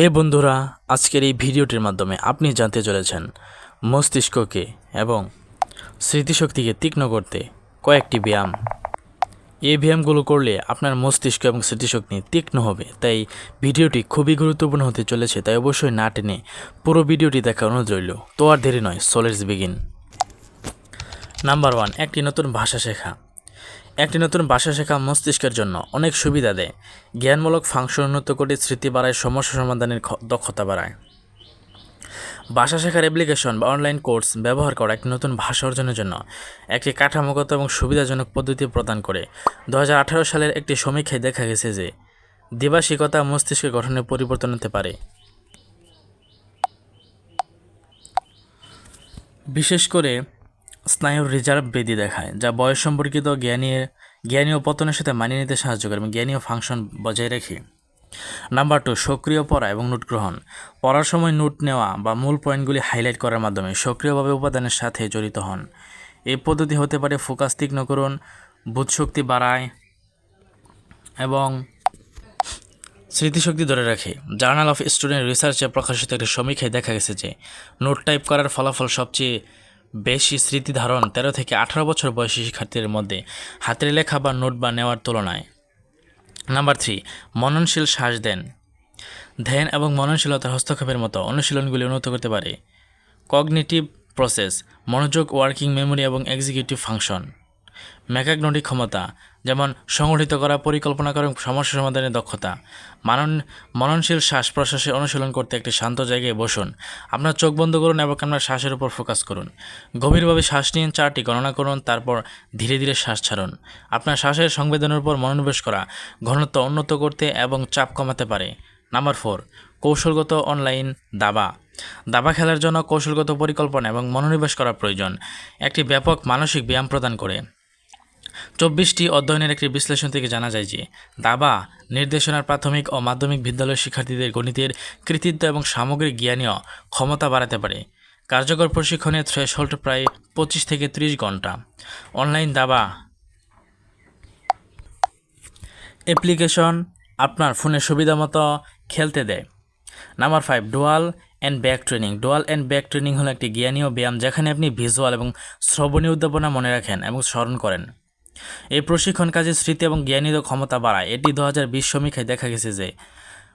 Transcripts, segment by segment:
হে বন্ধুরা, আজকের এই ভিডিওটির মাধ্যমে আপনি জানতে চলেছেন মস্তিষ্ককে এবং স্মৃতিশক্তিকে তীক্ষ্ণ করতে কয়েকটি ব্যায়াম। এই ব্যায়ামগুলো করলে আপনার মস্তিষ্ক এবং স্মৃতিশক্তি তীক্ষ্ণ হবে। তাই ভিডিওটি খুবই গুরুত্বপূর্ণ হতে চলেছে, তাই অবশ্যই না টেনে পুরো ভিডিওটি দেখা অনুরোধ রইল। তো আর দেরি নয় সোলেটস বিগিন। নাম্বার ওয়ান, একটি নতুন ভাষা শেখা। একটি নতুন ভাষা শেখা মস্তিষ্কের জন্য অনেক সুবিধা দেয়। জ্ঞানমূলক ফাংশন উন্নত করে স্মৃতি বাড়ায়, সমস্যা সমাধানের দক্ষতা বাড়ায়। ভাষা শেখার অ্যাপ্লিকেশন বা অনলাইন কোর্স ব্যবহার করা একটি নতুন ভাষা অর্জনের জন্য একটি কাঠামোগত এবং সুবিধাজনক পদ্ধতি প্রদান করে। দু হাজার আঠারো সালের একটি সমীক্ষায় দেখা গেছে যে দিবাসিকতা মস্তিষ্কের গঠনে পরিবর্তন হতে পারে। বিশেষ করে স্নায়ুর রিজার্ভ বেদি দেখায়, যা বয়স সম্পর্কিত জ্ঞানীয় জ্ঞানীয় পতনের সাথে মানিয়ে নিতে সাহায্য করে এবং জ্ঞানীয় ফাংশন বজায় রেখে। নাম্বার টু, সক্রিয় পড়া এবং নোট গ্রহণ। পড়ার সময় নোট নেওয়া বা মূল পয়েন্টগুলি হাইলাইট করার মাধ্যমে সক্রিয়ভাবে উপাদানের সাথে জড়িত হন। এই পদ্ধতি হতে পারে ফোকাস তীক্ষ্ণকরণ বুধশক্তি বাড়ায় এবং স্মৃতিশক্তি ধরে রাখে। জার্নাল অফ স্টুডেন্ট রিসার্চে প্রকাশিত একটি সমীক্ষায় দেখা গেছে যে, নোট টাইপ করার ফলাফল সবচেয়ে বেশি স্মৃতি ধারণ তেরো থেকে আঠারো বছর বয়সী শিক্ষার্থীদের মধ্যে হাতের লেখা বা নোট বা নেওয়ার তুলনায়। নাম্বার থ্রি, মননশীল শ্বাস দেন। ধ্যান এবং মননশীলতার হস্তক্ষেপের মতো অনুশীলনগুলি উন্নত করতে পারে। কগনেটিভ প্রসেস, মনোযোগ, ওয়ার্কিং, মেমোরি এবং এক্সিকিউটিভ ফাংশন। মেকাগনটিক ক্ষমতা, যেমন সংগঠিত করা, পরিকল্পনা করা সমস্যা সমাধানের দক্ষতা। মানন, মননশীল শ্বাস প্রশ্বাসে অনুশীলন করতে একটি শান্ত জায়গায় বসুন। আপনার চোখ বন্ধ করুন এবং আপনার শ্বাসের উপর ফোকাস করুন। গভীরভাবে শ্বাস নিন, চারটি গণনা করুন, তারপর ধীরে ধীরে শ্বাস ছাড়ুন। আপনার শ্বাসের সংবেদনের উপর মনোনিবেশ করা, ঘনত্ব উন্নত করতে এবং চাপ কমাতে পারে। নাম্বার ফোর, কৌশলগত অনলাইন দাবা। দাবা খেলার জন্য কৌশলগত পরিকল্পনা এবং মনোনিবেশ করা প্রয়োজন। একটি ব্যাপক মানসিক ব্যায়াম প্রদান করে। চব্বিশটি অধ্যয়নের একটি বিশ্লেষণ থেকে জানা যায় যে দাবা, নির্দেশনার প্রাথমিক ও মাধ্যমিক বিদ্যালয়ের শিক্ষার্থীদের গণিতের কৃতিত্ব এবং সামগ্রিক জ্ঞানীয় ক্ষমতা বাড়াতে পারে। কার্যকর প্রশিক্ষণের থ্রেশহোল্ড প্রায় পঁচিশ থেকে ত্রিশ ঘণ্টা। অনলাইন দাবা অ্যাপ্লিকেশন আপনার ফোনে সুবিধা মতো খেলতে দেয়। Number five dual N back training. Dual N back training হলো একটি জ্ঞানীয় ব্যায়াম যেখানে আপনি ভিজুয়াল এবং শ্রবণীয় উদ্যাপনা মনে রাখেন এবং স্মরণ করেন। এই প্রশিক্ষণ কাজে স্মৃতি এবং জ্ঞানীয় ক্ষমতা বাড়ায়। এটি দু হাজার বিশ সমীক্ষায় দেখা গেছে যে,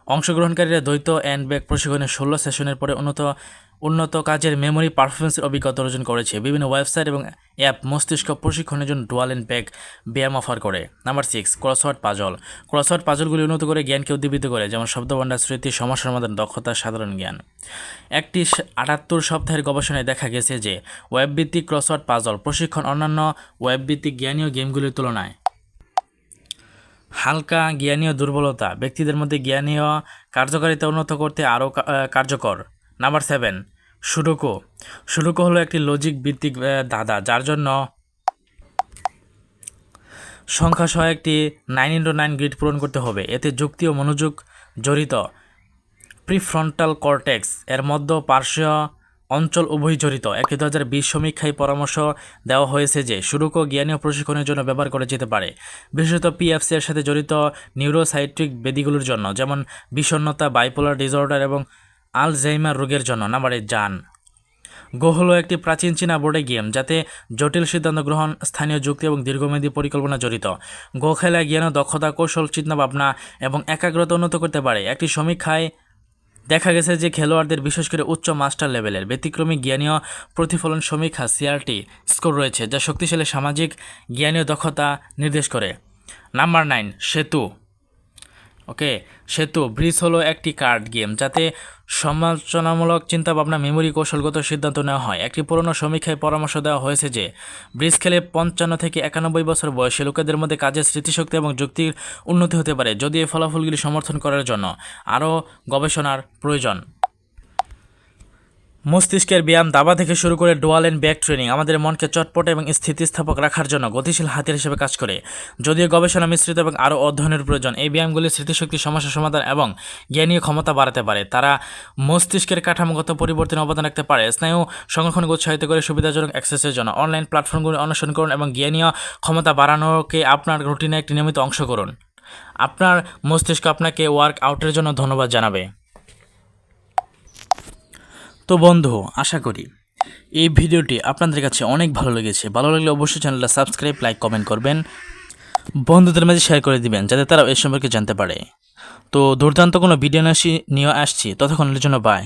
অংশগ্রহণকারীরা দ্বৈত অ্যান্ড ব্যাক প্রশিক্ষণের ষোলো সেশনের পরে উন্নত উন্নত কাজের মেমোরি পারফরমেন্সের অভিজ্ঞতা অর্জন করেছে। বিভিন্ন ওয়েবসাইট এবং অ্যাপ মস্তিষ্ক প্রশিক্ষণের জন্য ডুয়াল অ্যান্ড ব্যাক ব্যায়াম অফার করে। Number six crossword puzzle crossword পাজলগুলি উন্নত করে জ্ঞানকে উদ্দীপিত করে, যেমন শব্দভাণ্ডার, স্মৃতি সমস্যার সমাধান, দক্ষতা, সাধারণ জ্ঞান। একটি আটাত্তর সপ্তাহের গবেষণায় দেখা গেছে যে ওয়েবভিত্তিক ক্রসওয়ার্ড পাজল প্রশিক্ষণ অন্যান্য ওয়েবভিত্তিক জ্ঞানীয় গেমগুলির তুলনায় হালকা জ্ঞানীয় দুর্বলতা, ব্যক্তিদের মধ্যে জ্ঞানীয় কার্যকারিতা উন্নত করতে আরও কার্যকর। নাম্বার সেভেন সুডোকো সুডোকো হলো একটি লজিক ভিত্তিক দাদা, যার জন্য সংখ্যা সহ একটি নাইন ইন্টু নাইন গ্রিড পূরণ করতে হবে। এতে যুক্তি ও মনোযোগ জড়িত। প্রিফ্রন্টাল কর্টেক্স এর মধ্যে পার্শ্ব অঞ্চল উভয় জড়িত। একটি দু হাজার বিশ সমীক্ষায় পরামর্শ দেওয়া হয়েছে যে শুরুকো জ্ঞানীয় প্রশিক্ষণের জন্য ব্যবহার করা যেতে পারে। বিশেষত পিএফসি এর সাথে জড়িত নিউরোসাইট্রিক ব্যাধিগুলোর জন্য, যেমন বিষণ্ণতা বাইপোলার ডিসঅর্ডার এবং আলজাইমার রোগের জন্য নাম্বারে যান। গো হলো একটি প্রাচীন চীনা বোর্ডে গেম, যাতে জটিল সিদ্ধান্ত গ্রহণ, স্থানীয় যুক্তি এবং দীর্ঘমেয়াদী পরিকল্পনা জড়িত। গো খেলায় জ্ঞান, দক্ষতা, কৌশল, চিন্তাভাবনা এবং একাগ্রতা উন্নত করতে পারে। একটি সমীক্ষায় দেখা গেছে যে খেলোয়াড়দের বিশেষ করে উচ্চ মাস্টার লেভেলের ব্যতিক্রমী জ্ঞানীয় প্রতিফলন সমীক্ষা, সিআরটি, স্কোর রয়েছে, যা শক্তিশালী সামাজিক জ্ঞানীয় দক্ষতা নির্দেশ করে। নাম্বার নাইন, সেতু। ওকে, সেতু, ব্রিজ হলো একটি কার্ড গেম যাতে সমালোচনামূলক চিন্তাভাবনা মেমোরি কৌশলগত সিদ্ধান্ত নেওয়া হয়। একটি পুরনো সমীক্ষায় পরামর্শ দেওয়া হয়েছে যে, ব্রিজ খেলে পঞ্চান্ন থেকে একানব্বই বছর বয়সী লোকেদের মধ্যে কাজের স্মৃতিশক্তি এবং যুক্তির উন্নতি হতে পারে যদি এই ফলাফলগুলি সমর্থন করার জন্য আরও গবেষণার প্রয়োজন। মস্তিষ্কের ব্যায়াম দাবা থেকে শুরু করে ডোয়াল অ্যান্ড ব্যাক ট্রেনিং আমাদের মনকে চটপট এবং স্থিতিস্থাপক রাখার জন্য গতিশীল হাতিয়ার হিসেবে কাজ করে। যদিও গবেষণা মিশ্রিত এবং আরও অধ্যয়নের প্রয়োজন, এই ব্যায়ামগুলি স্মৃতিশক্তি, সমস্যা সমাধান এবং জ্ঞানীয় ক্ষমতা বাড়াতে পারে। তারা মস্তিষ্কের কাঠামোগত পরিবর্তনে অবদান রাখতে পারে। স্নায়ু সংরক্ষণকে উৎসাহিত করে সুবিধাজনক অ্যাক্সেসের জন্য অনলাইন প্ল্যাটফর্মগুলি অনুসরণ করুন এবং জ্ঞানীয় ক্ষমতা বাড়ানোকে আপনার রুটিনে একটি নিয়মিত অংশ করুন। আপনার মস্তিষ্ক আপনাকে ওয়ার্ক আউটের জন্য ধন্যবাদ জানাবে। তো বন্ধু, আশা করি এই ভিডিওটি আপনাদের কাছে অনেক ভালো লেগেছে। ভালো লাগলে অবশ্যই চ্যানেলটা সাবস্ক্রাইব, লাইক, কমেন্ট করবেন। বন্ধুদের মাঝে শেয়ার করে দিবেন, যাতে তারা এ সম্পর্কে জানতে পারে। তো দুর্দান্ত কোনো ভিডিও নিয়ে আসি- নিয়ে আসছি। ততক্ষণের জন্য বাই